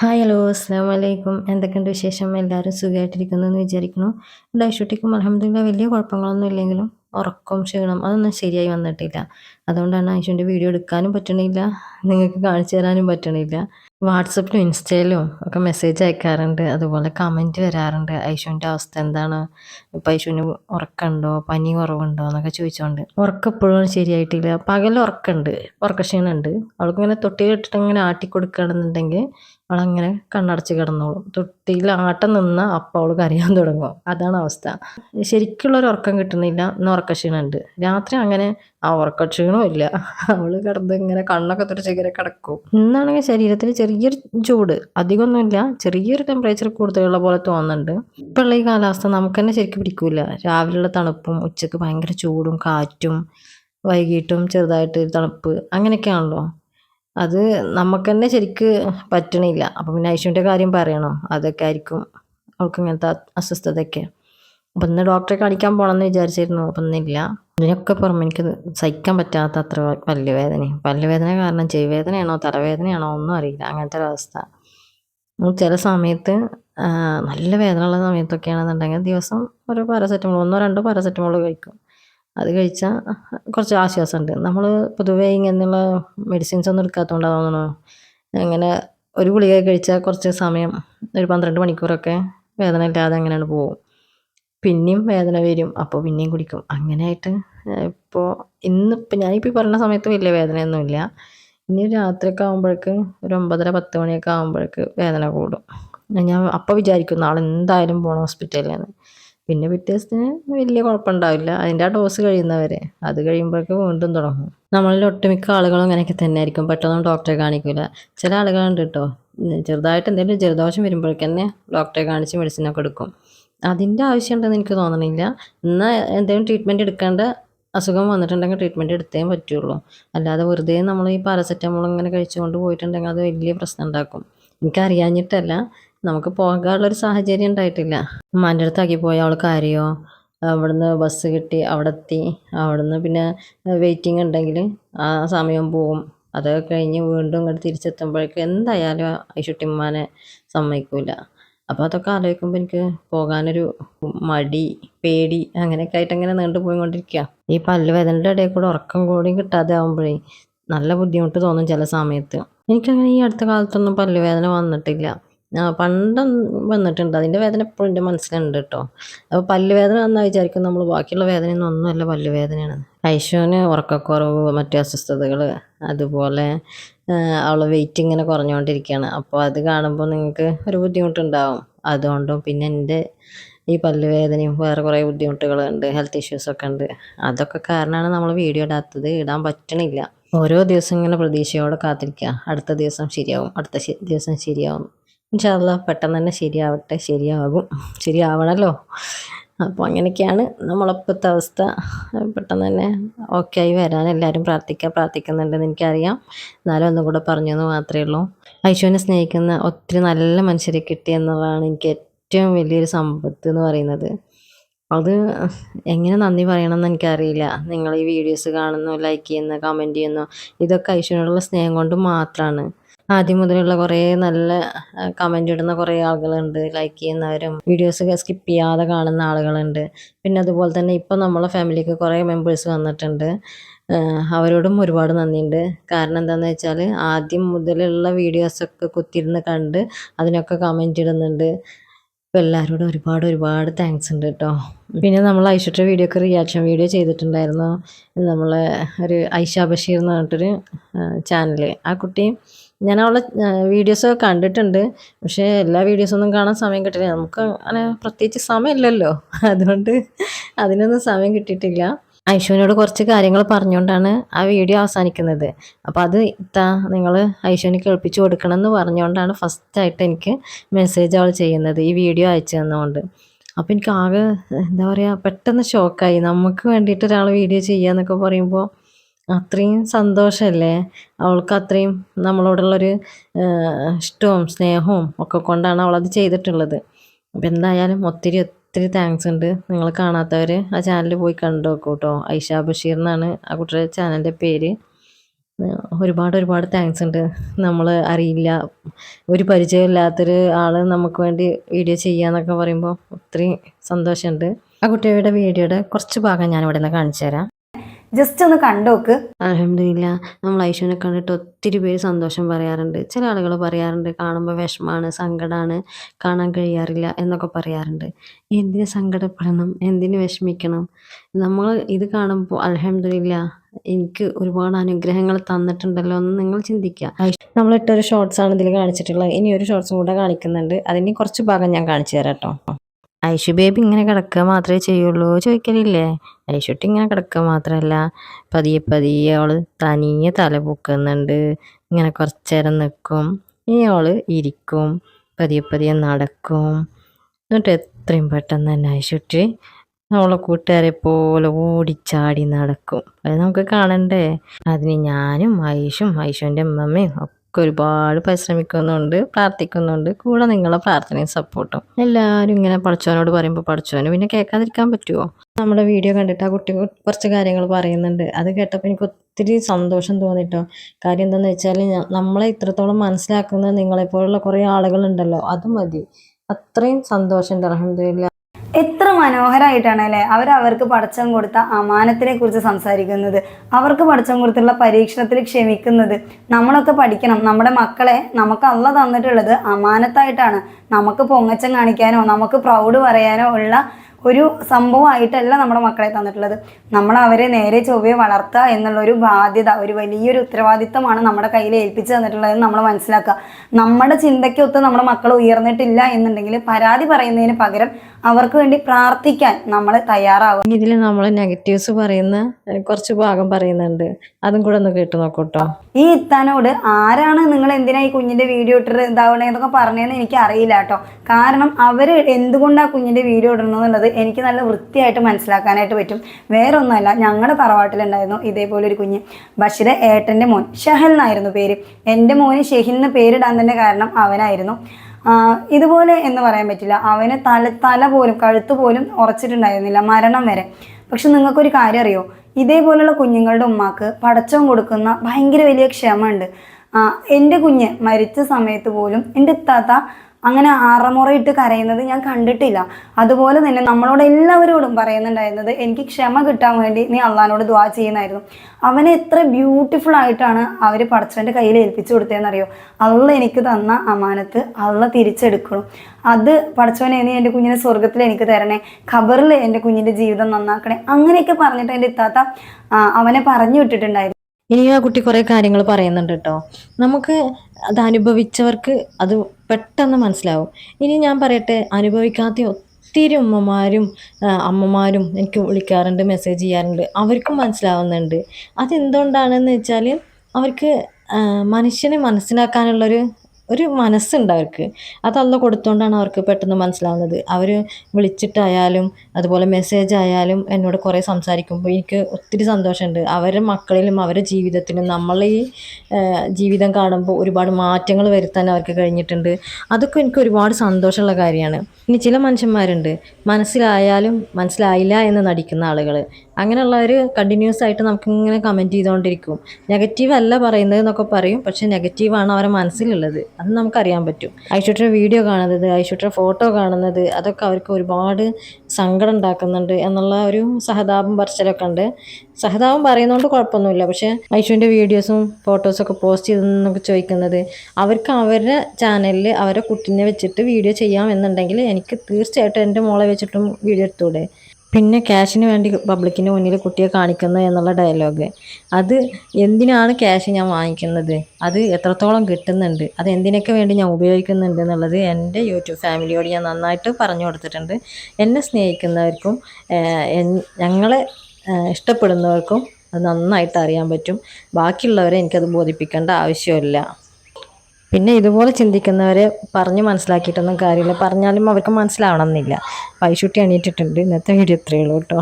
Hi hello അസ്സാം വലൈക്കും എന്തൊക്കെയുണ്ട് വിശേഷം? എല്ലാവരും സുഖമായിട്ടിരിക്കുന്നു എന്ന് വിചാരിക്കുന്നു. ഡൈഷൂട്ടിക്കും അലഹമ്മദില്ല വലിയ കുഴപ്പങ്ങളൊന്നും ഇല്ലെങ്കിലും ഉറക്കം ക്ഷീണം അതൊന്നും ശരിയായി വന്നിട്ടില്ല. അതുകൊണ്ടാണ് ഐഷുവിന്റെ വീഡിയോ എടുക്കാനും പറ്റണില്ല നിങ്ങൾക്ക് കാണിച്ചു തരാനും പറ്റണില്ല. വാട്സപ്പിലും ഇൻസ്റ്റയിലും ഒക്കെ മെസ്സേജ് അയക്കാറുണ്ട്. അതുപോലെ കമന്റ് വരാറുണ്ട്. ഐഷുവിന്റെ അവസ്ഥ എന്താണ്? ഇപ്പം ഐഷുവിന് ഉറക്കമുണ്ടോ? പനി കുറവുണ്ടോ? എന്നൊക്കെ ചോദിച്ചുകൊണ്ട് ഉറക്കം ഇപ്പോഴും ശരിയായിട്ടില്ല. പകൽ ഉറക്കമുണ്ട്. ഉറക്കക്ഷീണമുണ്ട്. അവൾക്കിങ്ങനെ തൊട്ടിയിലിട്ടിട്ട് ഇങ്ങനെ ആട്ടി കൊടുക്കുകയാണെന്നുണ്ടെങ്കിൽ അവളങ്ങനെ കണ്ണടച്ച് കിടന്നോളും. തൊട്ടിയിൽ ആട്ടം നിന്ന് അപ്പം അവൾ കരയാൻ തുടങ്ങും. അതാണ് അവസ്ഥ. ശരിക്കുള്ള ഒരു ഉറക്കം കിട്ടുന്നില്ല ഇന്ന് ഉറക്കക്ഷീണമുണ്ട് രാത്രി അങ്ങനെ ആ ഉറക്കക്ഷീണവും ഇല്ല. അവൾ കിടന്ന് ഇങ്ങനെ കണ്ണൊക്കെ തുറച്ച് ഇങ്ങനെ കിടക്കും. ഇന്നാണെങ്കിൽ ശരീരത്തിന് ചെറിയൊരു ചൂട്. അധികമൊന്നുമില്ല. ചെറിയൊരു ടെമ്പറേച്ചർ കൂടുതലുള്ള പോലെ തോന്നുന്നുണ്ട്. ഇപ്പോഴുള്ള ഈ കാലാവസ്ഥ നമുക്ക് തന്നെ ശരിക്കും പിടിക്കൂല. രാവിലെയുള്ള തണുപ്പും ഉച്ചയ്ക്ക് ഭയങ്കര ചൂടും കാറ്റും വൈകിട്ടും ചെറുതായിട്ട് തണുപ്പ് അങ്ങനെയൊക്കെയാണല്ലോ. അത് നമുക്ക് തന്നെ ശരിക്ക് പറ്റണില്ല. അപ്പം പിന്നെ ഐശുവിന്റെ കാര്യം പറയണോ. അതൊക്കെ ആയിരിക്കും അവൾക്ക് ഇങ്ങനത്തെ അസ്വസ്ഥതയൊക്കെ. അപ്പം ഇന്ന് ഡോക്ടറെ കാണിക്കാൻ പോകണമെന്ന് വിചാരിച്ചിരുന്നു. അപ്പം ഇന്നില്ല. ഇതിനൊക്കെ പുറമെ എനിക്ക് സഹിക്കാൻ പറ്റാത്ത അത്ര പല്ലുവേദന പല്ലുവേദന കാരണം ചെവിവേദനയാണോ തലവേദനയാണോ ഒന്നും അറിയില്ല. അങ്ങനത്തെ ഒരവസ്ഥ ചില സമയത്ത് നല്ല വേദനയുള്ള ഉള്ള സമയത്തൊക്കെയാണെന്നുണ്ടെങ്കിൽ ദിവസം ഒരു പാരസെറ്റമോൾ ഒന്നോ രണ്ടോ പാരസെറ്റമോൾ കഴിക്കും. അത് കുറച്ച് ആശ്വാസമുണ്ട്. നമ്മൾ പൊതുവേ ഇങ്ങനെയുള്ള മെഡിസിൻസ് ഒന്നും എടുക്കാത്തതുകൊണ്ടാണ് തോന്നുന്നു അങ്ങനെ ഒരു ഗുളിക കഴിച്ചാൽ കുറച്ച് സമയം ഒരു പന്ത്രണ്ട് മണിക്കൂറൊക്കെ വേദന ഇല്ലാതെ അങ്ങനെയാണ് പോകും പിന്നെയും വേദന വരും അപ്പോൾ പിന്നെയും കുടിക്കും. അങ്ങനെയായിട്ട് ഇപ്പോൾ ഇന്നിപ്പോൾ ഞാനിപ്പോൾ പറഞ്ഞ സമയത്ത് വലിയ വേദനയൊന്നുമില്ല. ഇനി രാത്രിയൊക്കെ ആകുമ്പോഴേക്ക് ഒരു ഒമ്പതര പത്ത് മണിയൊക്കെ ആകുമ്പോഴേക്ക് വേദന കൂടും. ഞാൻ അപ്പോൾ വിചാരിക്കും നാളെ എന്തായാലും പോകണം ഹോസ്പിറ്റലിൽ നിന്ന്. പിന്നെ പിറ്റേ വലിയ കുഴപ്പമുണ്ടാവില്ല. അതിന്റെ ആ ഡോസ് കഴിയുന്നവരെ. അത് കഴിയുമ്പോഴേക്ക് വീണ്ടും തുടങ്ങും. നമ്മളിൽ ഒട്ടുമിക്ക ആളുകളും അങ്ങനെയൊക്കെ തന്നെ ആയിരിക്കും പെട്ടെന്ന് ഡോക്ടറെ കാണിക്കില്ല ചില ആളുകളുണ്ട് കേട്ടോ ചെറുതായിട്ട് എന്തെങ്കിലും ജലദോഷം വരുമ്പോഴേക്ക് തന്നെ ഡോക്ടറെ കാണിച്ച് മെഡിസിനൊക്കെ എടുക്കും. അതിന്റെ ആവശ്യമുണ്ടെന്ന് എനിക്ക് തോന്നണില്ല. എന്നാൽ എന്തെങ്കിലും ട്രീറ്റ്മെന്റ് എടുക്കേണ്ട അസുഖം വന്നിട്ടുണ്ടെങ്കിൽ ട്രീറ്റ്മെന്റ് എടുത്തേ പറ്റുള്ളൂ. അല്ലാതെ വെറുതെ നമ്മൾ ഈ പാരസെറ്റമോൾ ഇങ്ങനെ കഴിച്ചുകൊണ്ട് പോയിട്ടുണ്ടെങ്കിൽ അത് വലിയ പ്രശ്നം ഉണ്ടാക്കും. എനിക്കറിയാഞ്ഞിട്ടല്ല. നമുക്ക് പോകാനുള്ളൊരു സാഹചര്യം ഉണ്ടായിട്ടില്ല. ഉമ്മാന്റെ അടുത്താക്കി പോയി അവൾ കാര്യമോ അവിടുന്ന് ബസ് കിട്ടി അവിടെ എത്തി. അവിടുന്ന് പിന്നെ വെയിറ്റിംഗ് ഉണ്ടെങ്കിൽ ആ സമയം പോവും. അത് കഴിഞ്ഞ് വീണ്ടും ഇങ്ങോട്ട് തിരിച്ചെത്തുമ്പോഴേക്കും എന്തായാലും ഐശുട്ടിമ്മാനെ സമ്മതിക്കൂല. അപ്പോൾ അതൊക്കെ ആലോചിക്കുമ്പോൾ എനിക്ക് പോകാനൊരു മടി പേടി അങ്ങനെയൊക്കെ ആയിട്ട് അങ്ങനെ നീണ്ടു പോയിക്കൊണ്ടിരിക്കുക ഈ പല്ല് വേദനയുടെ ഇടയിൽ കൂടെ ഉറക്കം കൂടി കിട്ടാതെ ആകുമ്പോഴേ നല്ല ബുദ്ധിമുട്ട് തോന്നും ചില സമയത്ത്. എനിക്കങ്ങനെ ഈ അടുത്ത കാലത്തൊന്നും പല്ലുവേദന വന്നിട്ടില്ല. പണ്ട് വന്നിട്ടുണ്ട്. അതിന്റെ വേദന എപ്പോഴും എന്റെ മനസ്സിലുണ്ട് കേട്ടോ. അപ്പോൾ പല്ല് വേദന വന്നാൽ വിചാരിക്കും നമ്മൾ ബാക്കിയുള്ള വേദനയൊന്നും ഒന്നുമല്ല പല്ല് വേദനയാണ് ഉറക്കക്കുറവ് മറ്റു അസ്വസ്ഥതകൾ അതുപോലെ അവൾ വെയിറ്റ് ഇങ്ങനെ കുറഞ്ഞുകൊണ്ടിരിക്കുകയാണ് അപ്പോൾ അത് കാണുമ്പോൾ നിങ്ങൾക്ക് ഒരു ബുദ്ധിമുട്ടുണ്ടാവും. അതുകൊണ്ടും പിന്നെ എന്റെ ഈ പല്ലുവേദനയും വേറെ കുറേ ബുദ്ധിമുട്ടുകളുണ്ട് ഹെൽത്ത് ഇഷ്യൂസൊക്കെ ഉണ്ട്. അതൊക്കെ കാരണമാണ് നമ്മൾ വീഡിയോ ഇടാത്തത്. ഇടാൻ പറ്റണില്ല. ഓരോ ദിവസം ഇങ്ങനെ പ്രതീക്ഷയോടെ കാത്തിരിക്കുക അടുത്ത ദിവസം ശരിയാവും അടുത്ത ദിവസം ശരിയാവും. ഇൻഷാല്ല പെട്ടെന്ന് തന്നെ ശരിയാവട്ടെ ശരിയാകും. ശരിയാവണമല്ലോ അപ്പോൾ അങ്ങനെയൊക്കെയാണ് നമ്മളിപ്പോഴത്തെ അവസ്ഥ. പെട്ടെന്ന് തന്നെ ഓക്കെ ആയി വരാൻ എല്ലാവരും പ്രാർത്ഥിക്കുക പ്രാർത്ഥിക്കുന്നുണ്ടെന്ന് എനിക്കറിയാം. എന്നാലും ഒന്നും കൂടെ പറഞ്ഞു എന്ന് മാത്രമേ ഉള്ളൂ. ഐശുവിനെ സ്നേഹിക്കുന്ന ഒത്തിരി നല്ല മനുഷ്യരെ കിട്ടി എന്നുള്ളതാണ് എനിക്ക് ഏറ്റവും വലിയൊരു സമ്പത്ത് എന്ന് പറയുന്നത്. അത് എങ്ങനെ നന്ദി പറയണമെന്ന് എനിക്കറിയില്ല. നിങ്ങൾ ഈ വീഡിയോസ് കാണുന്നു ലൈക്ക് ചെയ്യുന്നു കമന്റ് ചെയ്യുന്നു. ഇതൊക്കെ ഐശുവിനോടുള്ള സ്നേഹം കൊണ്ട് മാത്രമാണ് ആദ്യം മുതലുള്ള കുറേ നല്ല കമന്റ് ഇടുന്ന കുറേ ആളുകളുണ്ട് ലൈക്ക് ചെയ്യുന്നവരും വീഡിയോസ് സ്കിപ്പ് ചെയ്യാതെ കാണുന്ന ആളുകളുണ്ട്. പിന്നെ അതുപോലെ തന്നെ ഇപ്പം നമ്മളെ ഫാമിലിക്ക് കുറേ മെമ്പേഴ്സ് വന്നിട്ടുണ്ട്. അവരോടും ഒരുപാട് നന്ദിയുണ്ട്. കാരണം എന്താണെന്ന് വെച്ചാൽ ആദ്യം മുതലുള്ള വീഡിയോസൊക്കെ കുത്തിയിരുന്ന് കണ്ട് അതിനൊക്കെ കമന്റ് ഇടുന്നുണ്ട്. അപ്പോൾ എല്ലാവരോടും ഒരുപാട് ഒരുപാട് താങ്ക്സ് ഉണ്ട് കേട്ടോ പിന്നെ നമ്മൾ ഐഷയുടെ വീഡിയോക്ക് റിയാക്ഷൻ വീഡിയോ ചെയ്തിട്ടുണ്ടായിരുന്നു. നമ്മളെ ഒരു ഐഷ ബഷീർ എന്ന് പറഞ്ഞിട്ടൊരു ചാനൽ ആ കുട്ടി ഞാൻ അവളെ വീഡിയോസൊക്കെ കണ്ടിട്ടുണ്ട്. പക്ഷേ എല്ലാ വീഡിയോസൊന്നും കാണാൻ സമയം കിട്ടില്ല. നമുക്ക് അങ്ങനെ പ്രത്യേകിച്ച് സമയമില്ലല്ലോ. അതുകൊണ്ട് അതിനൊന്നും സമയം കിട്ടിയിട്ടില്ല. ഐശുവിനോട് കുറച്ച് കാര്യങ്ങൾ പറഞ്ഞുകൊണ്ടാണ് ആ വീഡിയോ അവസാനിക്കുന്നത്. അപ്പോൾ അത് ഇത്താ നിങ്ങൾ ഐശുവിന് കേൾപ്പിച്ചു കൊടുക്കണം എന്ന് പറഞ്ഞുകൊണ്ടാണ് ഫസ്റ്റായിട്ട് എനിക്ക് മെസ്സേജ് അവൾ ചെയ്യുന്നത് ഈ വീഡിയോ അയച്ചു തന്നുകൊണ്ട്. അപ്പോൾ എനിക്ക് ആകെ എന്താ പറയുക പെട്ടെന്ന് ഷോക്കായി. നമുക്ക് വേണ്ടിയിട്ട് ഒരാൾ വീഡിയോ ചെയ്യുക എന്നൊക്കെ പറയുമ്പോൾ അത്രയും സന്തോഷമല്ലേ? അവൾക്ക് അത്രയും നമ്മളോടുള്ളൊരു ഇഷ്ടവും സ്നേഹവും ഒക്കെ കൊണ്ടാണ് അവളത് ചെയ്തിട്ടുള്ളത്. അപ്പോൾ എന്തായാലും ഒത്തിരി ഒത്തിരി താങ്ക്സ് ഉണ്ട് നിങ്ങൾ കാണാത്തവർ ആ ചാനൽ പോയി കണ്ടു നോക്കൂ കേട്ടോ ഐഷ ബഷീർ എന്നാണ് ആ കുട്ടിയുടെ ചാനലിന്റെ പേര്. ഒരുപാട് ഒരുപാട് താങ്ക്സ് ഉണ്ട്. നമ്മൾ അറിയില്ല ഒരു പരിചയമില്ലാത്തൊരു ആൾ നമുക്ക് വേണ്ടി വീഡിയോ ചെയ്യാന്നൊക്കെ പറയുമ്പോൾ ഒത്തിരി സന്തോഷമുണ്ട്. ആ കുട്ടിയുടെ വീഡിയോയുടെ കുറച്ച് ഭാഗം ഞാൻ ഇവിടെ നിന്ന് കാണിച്ചു തരാം ജസ്റ്റ് ഒന്ന് കണ്ടോക്ക്. അലഹമില്ല നമ്മൾ ഐശുവിനെ കണ്ടിട്ട് ഒത്തിരി പേര് സന്തോഷം പറയാറുണ്ട്. ചില ആളുകൾ പറയാറുണ്ട് കാണുമ്പോൾ വിഷമാണ് സങ്കടമാണ് കാണാൻ കഴിയാറില്ല എന്നൊക്കെ പറയാറുണ്ട്. എന്തിനു സങ്കടപ്പെടണം? എന്തിനു വിഷമിക്കണം? നമ്മൾ ഇത് കാണുമ്പോൾ അലഹമില്ല എനിക്ക് ഒരുപാട് അനുഗ്രഹങ്ങൾ തന്നിട്ടുണ്ടല്ലോ എന്ന് നിങ്ങൾ ചിന്തിക്കുക. ഐഷ്- നമ്മളിട്ടൊരു ഷോർട്സ് ആണ് ഇതിൽ കാണിച്ചിട്ടുള്ളത്. ഇനി ഒരു ഷോർട്സും കൂടെ കാണിക്കുന്നുണ്ട്. അതിന് കുറച്ച് ഭാഗം ഞാൻ കാണിച്ചു തരാം കേട്ടോ. ഐഷു ബേബി ഇങ്ങനെ കിടക്കുക മാത്രമേ ചെയ്യുള്ളൂ ചോദിക്കലില്ലേ? ഐഷുട്ടി ഇങ്ങനെ കിടക്കുക മാത്രമല്ല പതിയെ പതിയെ അവൾ തനിയെ തല പൊക്കുന്നുണ്ട്. ഇങ്ങനെ കുറച്ച് നേരം നിൽക്കും ഇനി അവൾ ഇരിക്കും. പതിയെ പതിയെ നടക്കും. എന്നിട്ട് എത്രയും പെട്ടെന്ന് തന്നെ ഐഷുട്ടി അവളെ കൂട്ടുകാരെ പോലെ ഓടിച്ചാടി നടക്കും. അത് നമുക്ക് കാണണ്ടേ? അതിന് ഞാനും ഐഷും ഐഷുവിന്റെ അമ്മമ്മയും ഒക്കെ ഒരുപാട് പരിശ്രമിക്കുന്നുണ്ട് പ്രാർത്ഥിക്കുന്നുണ്ട്. കൂടെ നിങ്ങളെ പ്രാർത്ഥനയും സപ്പോർട്ടും. എല്ലാവരും ഇങ്ങനെ പഠിച്ചവനോട് പറയുമ്പോൾ പഠിച്ചവന് പിന്നെ കേൾക്കാതിരിക്കാൻ പറ്റുമോ നമ്മുടെ വീഡിയോ കണ്ടിട്ട് ആ കുട്ടി കുറച്ച് കാര്യങ്ങൾ പറയുന്നുണ്ട്. അത് കേട്ടപ്പോൾ എനിക്ക് ഒത്തിരി സന്തോഷം തോന്നിട്ടോ. കാര്യം എന്താണെന്ന് വെച്ചാൽ നമ്മളെ ഇത്രത്തോളം മനസ്സിലാക്കുന്ന നിങ്ങളെപ്പോലുള്ള കുറേ ആളുകളുണ്ടല്ലോ അത് മതി. അത്രയും സന്തോഷമുണ്ട് അലഹമില്ല എത്ര മനോഹരമായിട്ടാണ് അല്ലേ അവർ അവർക്ക് പടച്ചം കൊടുത്ത അമാനത്തിനെ കുറിച്ച് സംസാരിക്കുന്നത്. അവർക്ക് പടച്ചം കൊടുത്തുള്ള പരീക്ഷണത്തിൽ ക്ഷമിക്കുന്നത്. നമ്മളൊക്കെ പഠിക്കണം. നമ്മുടെ മക്കളെ നമുക്ക് അല്ല തന്നിട്ടുള്ളത് അമാനത്തായിട്ടാണ്. നമുക്ക് പൊങ്ങച്ചം കാണിക്കാനോ നമുക്ക് പ്രൗഡ് പറയാനോ ഉള്ള ഒരു സംഭവമായിട്ടല്ല നമ്മുടെ മക്കളെ തന്നിട്ടുള്ളത്. നമ്മൾ അവരെ നേരെ ചൊവ്വയെ വളർത്തുക എന്നുള്ള ഒരു ബാധ്യത ഒരു വലിയൊരു ഉത്തരവാദിത്തമാണ് നമ്മുടെ കയ്യിൽ ഏൽപ്പിച്ചു തന്നിട്ടുള്ളതെന്ന് നമ്മൾ മനസ്സിലാക്കുക. നമ്മുടെ ചിന്തയ്ക്കൊത്ത് നമ്മുടെ മക്കൾ ഉയർന്നിട്ടില്ല എന്നുണ്ടെങ്കിൽ പരാതി പറയുന്നതിന് പകരം അവർക്ക് വേണ്ടി പ്രാർത്ഥിക്കാൻ നമ്മൾ തയ്യാറാവും ഇതിൽ നമ്മൾ നെഗറ്റീവ്സ് പറയുന്ന കുറച്ച് ഭാഗം പറയുന്നുണ്ട്. അതും കൂടെ ഒന്ന് കേട്ട് നോക്കൂട്ടോ. ഈ ഇത്താനോട് ആരാണ് നിങ്ങൾ എന്തിനാ ഈ കുഞ്ഞിന്റെ വീഡിയോ ഇട്ടിട്ട് ഇതാവണേന്നൊക്കെ പറഞ്ഞതെന്ന് എനിക്ക് അറിയില്ല കേട്ടോ. കാരണം അവർ എന്തുകൊണ്ടാണ് കുഞ്ഞിന്റെ വീഡിയോ ഇടണമെന്നുള്ളത് എനിക്ക് നല്ല വൃത്തിയായിട്ട് മനസ്സിലാക്കാനായിട്ട് പറ്റും. വേറെ ഒന്നുമല്ല ഞങ്ങളുടെ തറവാട്ടിലുണ്ടായിരുന്നു ഇതേപോലെ ഒരു കുഞ്ഞ്. ബഷീർ ഏട്ടന്റെ മോൻ ഷഹൽ എന്നായിരുന്നു പേര്. എന്റെ മോന് ഷെഹിൽ എന്ന് പേരിടാൻ തന്നെ കാരണം അവനായിരുന്നു. ഇതുപോലെ എന്ന് പറയാൻ പറ്റില്ല. അവന് തല തല പോലും കഴുത്ത് പോലും ഉറച്ചിട്ടുണ്ടായിരുന്നില്ല മരണം വരെ. പക്ഷെ നിങ്ങൾക്കൊരു കാര്യം അറിയോ? ഇതേപോലെയുള്ള കുഞ്ഞുങ്ങളുടെ ഉമ്മാക്ക് പടച്ചം കൊടുക്കുന്ന ഭയങ്കര വലിയ ക്ഷമ ഉണ്ട് എന്റെ കുഞ്ഞ് മരിച്ച സമയത്ത് പോലും എന്റെ ഇത്താത്ത അങ്ങനെ അറമുറയിട്ട് കരയുന്നത് ഞാൻ കണ്ടിട്ടില്ല. അതുപോലെ തന്നെ നമ്മളോട് എല്ലാവരോടും പറയുന്നുണ്ടായിരുന്നത് എനിക്ക് ക്ഷമ കിട്ടാൻ വേണ്ടി നീ അള്ളഹാനോട് ദ്വാ ചെയ്യുന്നായിരുന്നു. അവനെ എത്ര ബ്യൂട്ടിഫുൾ ആയിട്ടാണ് അവർ പടച്ചവന്റെ കയ്യിൽ ഏൽപ്പിച്ചു കൊടുത്തതെന്നറിയോ? അള്ള എനിക്ക് തന്ന അമാനത്ത് അള്ള തിരിച്ചെടുക്കണം. അത് പടച്ചവനെ നീ എന്റെ കുഞ്ഞിനെ സ്വർഗത്തിൽ എനിക്ക് തരണേ ഖബറിൽ എന്റെ കുഞ്ഞിന്റെ ജീവിതം നന്നാക്കണേ. അങ്ങനെയൊക്കെ പറഞ്ഞിട്ട് എന്റെ ഇത്താത്ത അവനെ പറഞ്ഞു വിട്ടിട്ടുണ്ടായിരുന്നു. ഇനി ആ കുട്ടി കുറേ കാര്യങ്ങൾ പറയുന്നുണ്ട് കേട്ടോ. നമുക്ക് അത് അനുഭവിച്ചവർക്ക് അത് പെട്ടെന്ന് മനസ്സിലാവും. ഇനി ഞാൻ പറയട്ടെ അനുഭവിക്കാത്ത ഒത്തിരി ഉമ്മമാരും അമ്മമാരും എനിക്ക് വിളിക്കാറുണ്ട് മെസ്സേജ് ചെയ്യാറുണ്ട്. അവർക്കും മനസ്സിലാവുന്നുണ്ട്. അതെന്തുകൊണ്ടാണെന്ന് വെച്ചാൽ അവർക്ക് മനുഷ്യനെ മനസ്സിലാക്കാനുള്ളൊരു ഒരു മനസ്സുണ്ട് അവർക്ക്. അതല്ല കൊടുത്തുകൊണ്ടാണ് അവർക്ക് പെട്ടെന്ന് മനസ്സിലാവുന്നത്. അവർ വിളിച്ചിട്ടായാലും അതുപോലെ മെസ്സേജ് ആയാലും എന്നോട് കുറേ സംസാരിക്കുമ്പോൾ എനിക്ക് ഒത്തിരി സന്തോഷമുണ്ട് അവരുടെ മക്കളിലും അവരുടെ ജീവിതത്തിലും നമ്മളെ ഈ ജീവിതം കാണുമ്പോൾ ഒരുപാട് മാറ്റങ്ങൾ വരുത്താൻ അവർക്ക് കഴിഞ്ഞിട്ടുണ്ട്. അതൊക്കെ എനിക്ക് ഒരുപാട് സന്തോഷമുള്ള കാര്യമാണ് ഇനി ചില മനുഷ്യന്മാരുണ്ട്. മനസ്സിലായാലും മനസ്സിലായില്ല എന്ന് നടിക്കുന്ന ആളുകൾ അങ്ങനെയുള്ളവർ കണ്ടിന്യൂസ് ആയിട്ട് നമുക്ക് ഇങ്ങനെ കമന്റ് ചെയ്തുകൊണ്ടിരിക്കും നെഗറ്റീവ് അല്ല പറയുന്നത് എന്നൊക്കെ പറയും പക്ഷെ നെഗറ്റീവാണ് അവരുടെ മനസ്സിലുള്ളത്. അത് നമുക്കറിയാൻ പറ്റും. ഐശ്വര്യ വീഡിയോ കാണുന്നത് ഐശ്വര്യ ഫോട്ടോ കാണുന്നത് അതൊക്കെ അവർക്ക് ഒരുപാട് സങ്കടം ഉണ്ടാക്കുന്നുണ്ട് എന്നുള്ള ഒരു സഹതാപം പറച്ചിലൊക്കെ ഉണ്ട്. സഹതാപം പറയുന്നതുകൊണ്ട് കുഴപ്പമൊന്നുമില്ല. പക്ഷേ ഐശ്വര്യന്റെ വീഡിയോസും ഫോട്ടോസൊക്കെ പോസ്റ്റ് ചെയ്തെന്നൊക്കെ ചോദിക്കുന്നത് അവർക്ക് അവരുടെ ചാനലിൽ അവരുടെ കുട്ടീനെ വെച്ചിട്ട് വീഡിയോ ചെയ്യാം എന്നുണ്ടെങ്കിൽ എനിക്ക് തീർച്ചയായിട്ടും എന്റെ മോളെ വെച്ചിട്ടും വീഡിയോ എടുത്തൂടെ? പിന്നെ ക്യാഷിന് വേണ്ടി പബ്ലിക്കിന്റെ മുന്നിൽ കുട്ടിയെ കാണിക്കുന്നത് എന്നുള്ള ഡയലോഗ് അത് എന്തിനാണ് ക്യാഷ് ഞാൻ വാങ്ങിക്കുന്നത്? അത് എത്രത്തോളം കിട്ടുന്നുണ്ട്? അത് എന്തിനൊക്കെ വേണ്ടി ഞാൻ ഉപയോഗിക്കുന്നുണ്ട് എന്നുള്ളത് എന്റെ യൂട്യൂബ് ഫാമിലിയോട് ഞാൻ നന്നായിട്ട് പറഞ്ഞു കൊടുത്തിട്ടുണ്ട്. എന്നെ സ്നേഹിക്കുന്നവർക്കും ഞങ്ങളെ ഇഷ്ടപ്പെടുന്നവർക്കും അത് നന്നായിട്ട് അറിയാൻ പറ്റും. ബാക്കിയുള്ളവരെ എനിക്കത് ബോധിപ്പിക്കേണ്ട ആവശ്യമില്ല. പിന്നെ ഇതുപോലെ ചിന്തിക്കുന്നവരെ പറഞ്ഞ് മനസ്സിലാക്കിയിട്ടൊന്നും കാര്യമില്ല. പറഞ്ഞാലും അവർക്ക് മനസ്സിലാവണം എന്നില്ല പൈശുട്ടി ഇന്നത്തെ വീഡിയോ ഇത്രയേ ഉള്ളൂ കേട്ടോ.